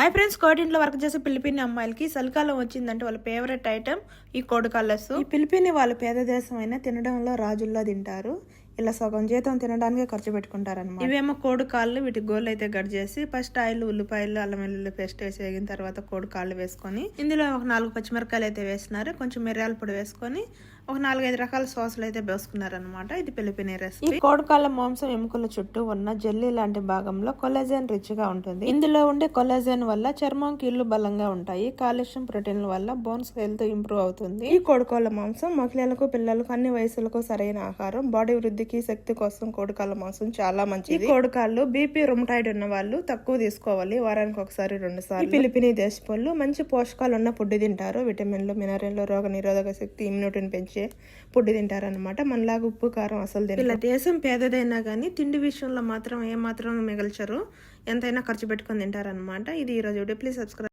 Hi friends కోటింట్లో work చేసే పిలిపిని అమ్మాయిలకి చలికాలం వచ్చిందంటే వాళ్ళ ఫేవరెట్ ఐటమ్ ఈ కోడికల్లస్ ఈ పిలిపిని వాళ్ళ పేద దేశం అయినా తినడంలో రాజుల్లా తింటారు. ఇలా సగం జీతం తినడానికే ఖర్చు పెట్టుకుంటారు అనమాట ఇవేమో కోడి కాళ్ళు వీటి గోళ్ళు అయితే గడ్ చేసి ఫస్ట్ ఆయిల్ ఉల్లిపాయలు అల్లం వెల్లుల్లి పేస్ట్ వేసి వేగిన తర్వాత కోడి కాళ్ళు వేసుకొని ఇందులో ఒక నాలుగు పచ్చిమిరకాయలు అయితే వేసినారు. కొంచెం మిరియాల పొడి వేసుకొని ఒక నాలుగైదు రకాల సాసులు అయితే వేసుకున్నారు అనమాట ఇది పిలిపిని రెసిపీ ఈ కోడికాళ్ళ మాంసం ఎముకల చుట్టూ ఉన్న జెల్లీ లాంటి భాగంలో కొలాజన్ రిచ్గా ఉంటుంది. ఇందులో ఉండే కొలాజన్ వల్ల చర్మం కీళ్ళు బలంగా ఉంటాయి. కాల్షియం ప్రోటీన్ల వల్ల బోన్స్ హెల్త్ ఇంప్రూవ్ అవుతుంది. ఈ కోడికోళ్ళ మాంసం మహిళలకు పిల్లలకు అన్ని వయసులకు సరైన ఆహారం బాడీ వృద్ధికి శక్తి కోసం కోడికాళ్ళ మాంసం చాలా మంచిది. ఈ కోడికాళ్ళు బీపీ రుమటాయిడ్ ఉన్న వాళ్ళు తక్కువ తీసుకోవాలి. వారానికి ఒకసారి రెండు సార్లు. పిలిపిని దేశపళ్ళు మంచి పోషకాలు ఉన్న ఫుడ్ తింటారు. విటమిన్లు మినరల్లు రోగ నిరోధక శక్తి ఇమ్యూనిటీని పెంచే ఫుడ్ తింటారనమాట మనలాగా ఉప్పు కారం అసలు తినరు. ఇలా దేశం పేదదైనా కానీ తిండి విషయంలో మాత్రం ఏ మాత్రం మిగల్చరు. ఎంతైనా ఖర్చు పెట్టుకొని తింటారనమాట ఇది ఈ రోజు ప్లీజ్ సబ్స్క్రైబ్